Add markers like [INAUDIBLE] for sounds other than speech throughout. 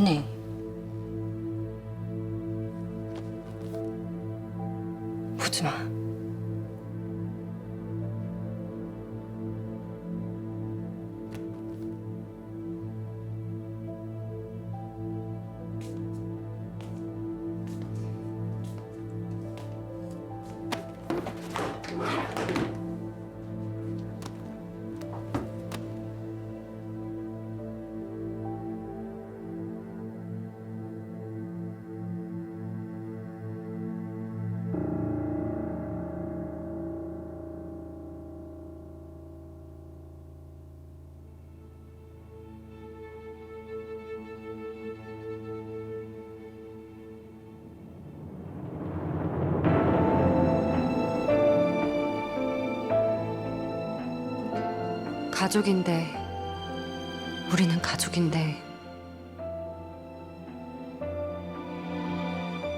언니. 보지 마. 가족인데, 우리는 가족인데,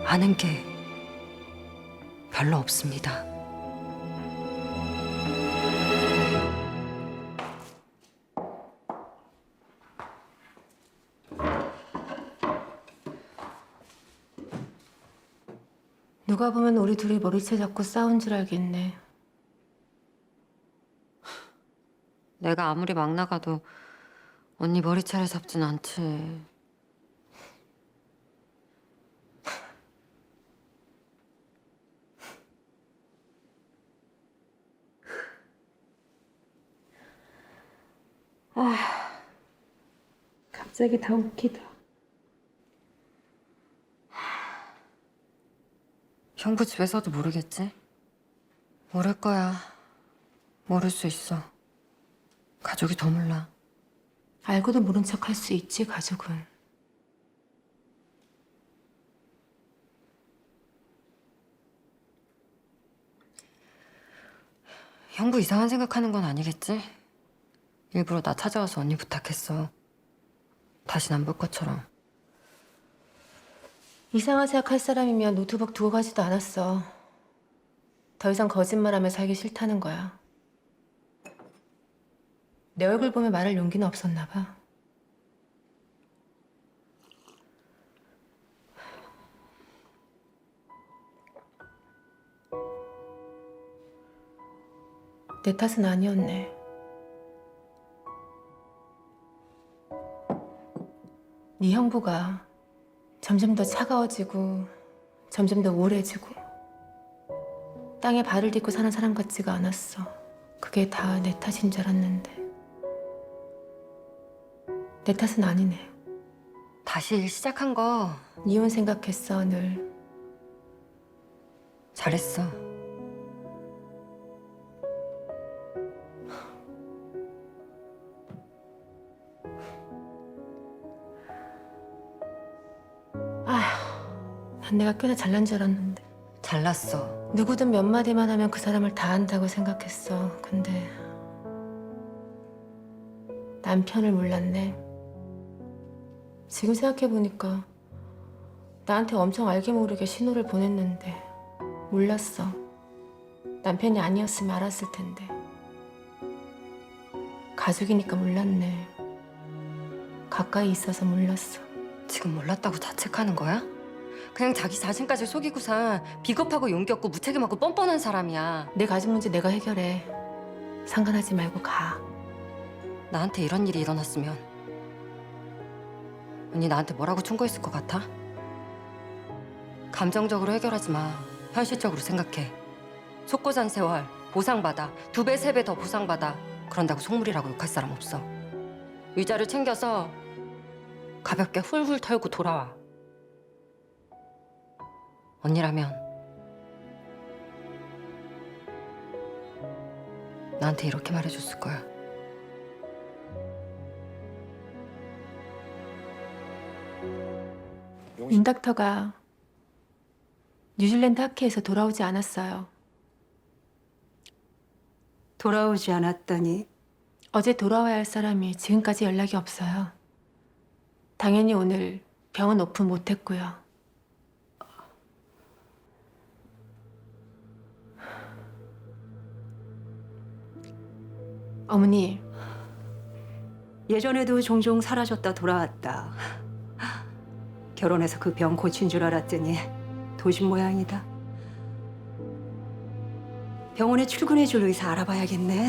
아는 게 별로 없습니다. 누가 보면 우리 둘이 머리채 잡고 싸운 줄 알겠네. 내가 아무리 막 나가도 언니 머리채를 잡진 않지. 갑자기 다 웃기다. 형부 집에서도 모르겠지? 모를 거야. 모를 수 있어. 가족이 더 몰라. 알고도 모른 척 할 수 있지, 가족은. 형부 이상한 생각하는 건 아니겠지? 일부러 나 찾아와서 언니 부탁했어. 다신 안 볼 것처럼. 이상한 생각할 사람이면 노트북 두고 가지도 않았어. 더 이상 거짓말하며 살기 싫다는 거야. 내 얼굴 보면 말할 용기는 없었나 봐. 내 탓은 아니었네. 네 형부가 점점 더 차가워지고 점점 더 우울해지고 땅에 발을 딛고 사는 사람 같지가 않았어. 그게 다 내 탓인 줄 알았는데 내 탓은 아니네. 다시 일 시작한 거 이혼 생각했어 늘. 잘했어. 난 내가 꽤나 잘난 줄 알았는데 잘났어. 누구든 몇 마디만 하면 그 사람을 다 안다고 생각했어. 근데 남편을 몰랐네. 지금 생각해 보니까 나한테 엄청 알게 모르게 신호를 보냈는데 몰랐어. 남편이 아니었으면 알았을 텐데. 가족이니까 몰랐네. 가까이 있어서 몰랐어. 지금 몰랐다고 자책하는 거야? 그냥 자기 자신까지 속이고서 비겁하고 용기 없고 무책임하고 뻔뻔한 사람이야. 내 가족 문제 내가 해결해. 상관하지 말고 가. 나한테 이런 일이 일어났으면 언니 나한테 뭐라고 충고했을 것 같아? 감정적으로 해결하지 마. 현실적으로 생각해. 속고 산 세월 보상받아. 두 배, 세 배 더 보상받아. 그런다고 속물이라고 욕할 사람 없어. 의자를 챙겨서 가볍게 훌훌 털고 돌아와. 언니라면 나한테 이렇게 말해줬을 거야. 윤 닥터가 뉴질랜드 하키에서 돌아오지 않았어요. 돌아오지 않았더니 어제 돌아와야 할 사람이 지금까지 연락이 없어요. 당연히 오늘 병원 오픈 못했고요. 어머니, 예전에도 종종 사라졌다 돌아왔다. 결혼해서 그 병 고친 줄 알았더니 도신 모양이다. 병원에 출근해 줄 의사 알아봐야겠네.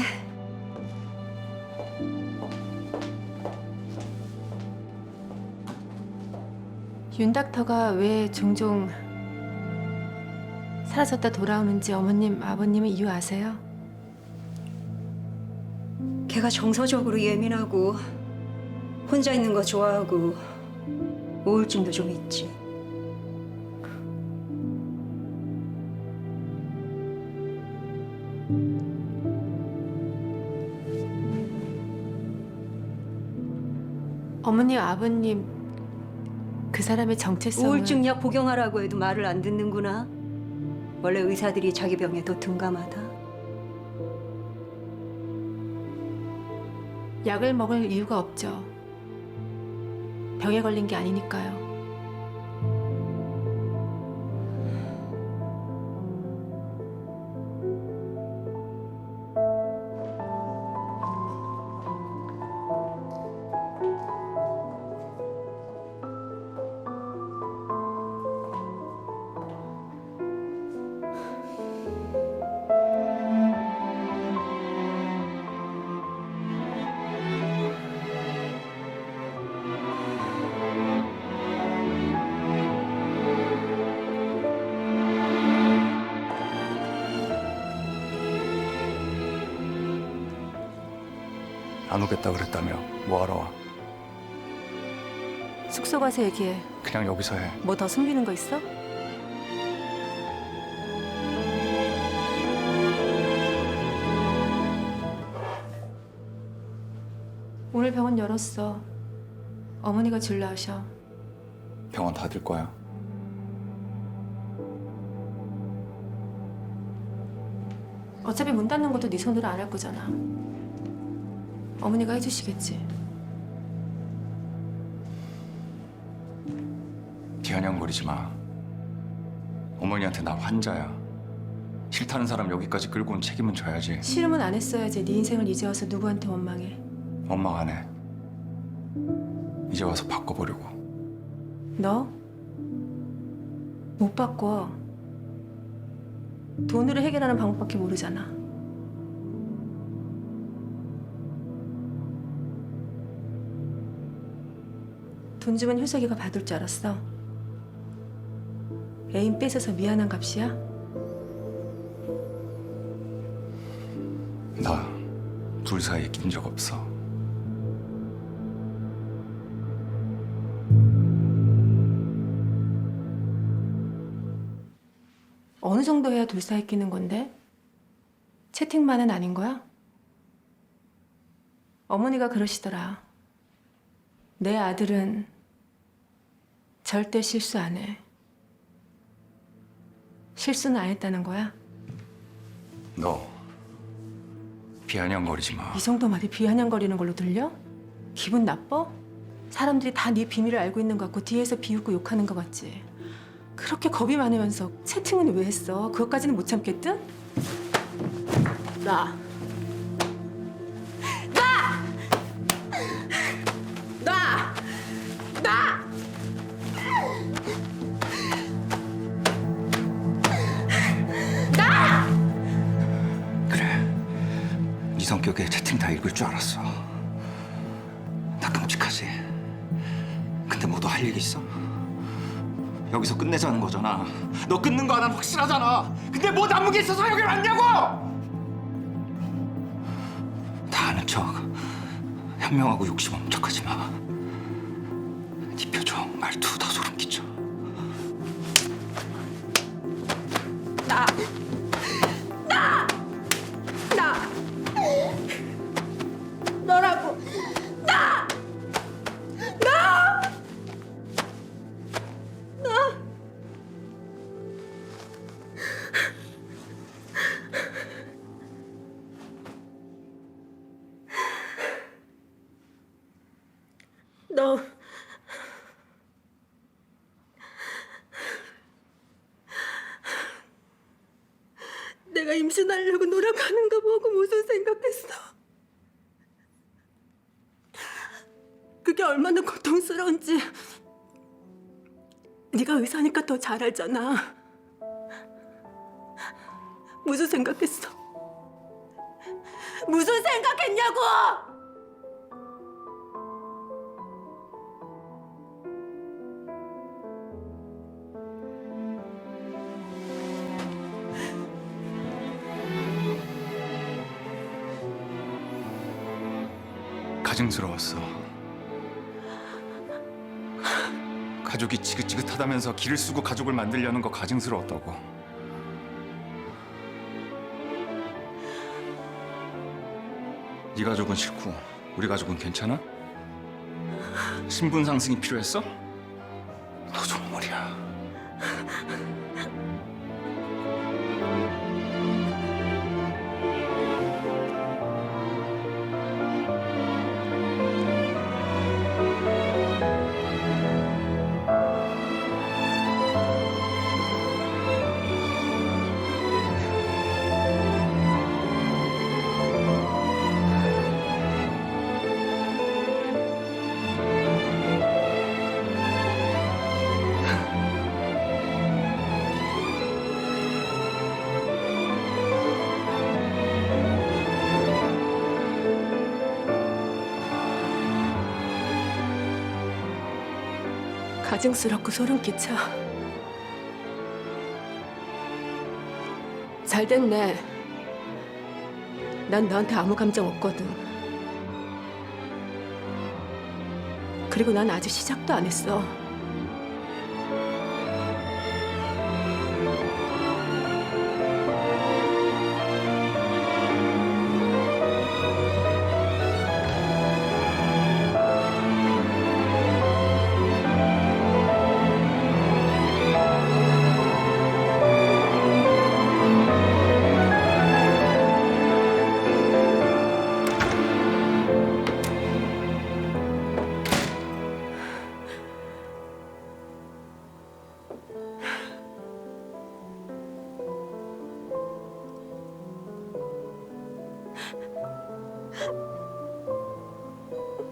윤 닥터가 왜 종종 사라졌다 돌아오는지 어머님, 아버님은 이유 아세요? 걔가 정서적으로 예민하고 혼자 있는 거 좋아하고 우울증도 좀 있지. 어머니, 아버님 그 사람의 정체성을 우울증 약 복용하라고 해도 말을 안 듣는구나. 원래 의사들이 자기 병에 더 둔감하다. 약을 먹을 이유가 없죠. 병에 걸린 게 아니니까요. 안 오겠다 그랬다며 뭐하러 와? 숙소 가서 얘기해. 그냥 여기서 해. 뭐 더 숨기는 거 있어? 오늘 병원 열었어. 어머니가 진료하셔. 병원 닫을 거야. 어차피 문 닫는 것도 네 손으로 안 할 거잖아. 어머니가 해주시겠지. 비아냥거리지 마. 어머니한테 나 환자야. 싫다는 사람 여기까지 끌고 온 책임은 져야지. 싫으면 안 했어야지. 네 인생을 이제 와서 누구한테 원망해. 원망 안 해. 이제 와서 바꿔보려고. 너? 못 바꿔. 돈으로 해결하는 방법밖에 모르잖아. 돈 주면 효석이가 받을 줄 알았어. 애인 뺏어서 미안한 값이야? 나 둘 사이에 낀 적 없어. 어느 정도 해야 둘 사이 끼는 건데? 채팅만은 아닌 거야? 어머니가 그러시더라. 내 아들은 절대 실수 안 해. 실수는 안 했다는 거야? 너 비아냥거리지 마. 이 정도 말이 비아냥거리는 걸로 들려? 기분 나빠? 사람들이 다 네 비밀을 알고 있는 것 같고 뒤에서 비웃고 욕하는 것 같지? 그렇게 겁이 많으면서 채팅은 왜 했어? 그것까지는 못 참겠든? 나! 나! 나! 나! 그래. 네 성격에 채팅 다 읽을 줄 알았어. 나 끔찍하지. 근데 뭐도 할일 있어? 여기서 끝내자는 거잖아. 너 끊는 거 하나는 확실하잖아. 근데 뭐 남은 게 있어서 여기 왔냐고! 다 아는 척, 현명하고 욕심 엄청하지 마. 말투 다 소름 끼쳐. 임신하려고 노력하는 거 보고 무슨 생각했어? 그게 얼마나 고통스러운지 네가 의사니까 더 잘 알잖아. 무슨 생각했어? 무슨 생각했냐고! 가증스러웠어. 가족이 지긋지긋하다면서 기를 쓰고 가족을 만들려는 거 가증스러웠다고. 네 가족은 싫고 우리 가족은 괜찮아? 신분 상승이 필요했어? 너 정말이야. 가증스럽고 소름 끼쳐. 잘 됐네. 난 너한테 아무 감정 없거든. 그리고 난 아직 시작도 안 했어.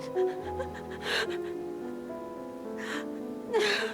No. [LAUGHS]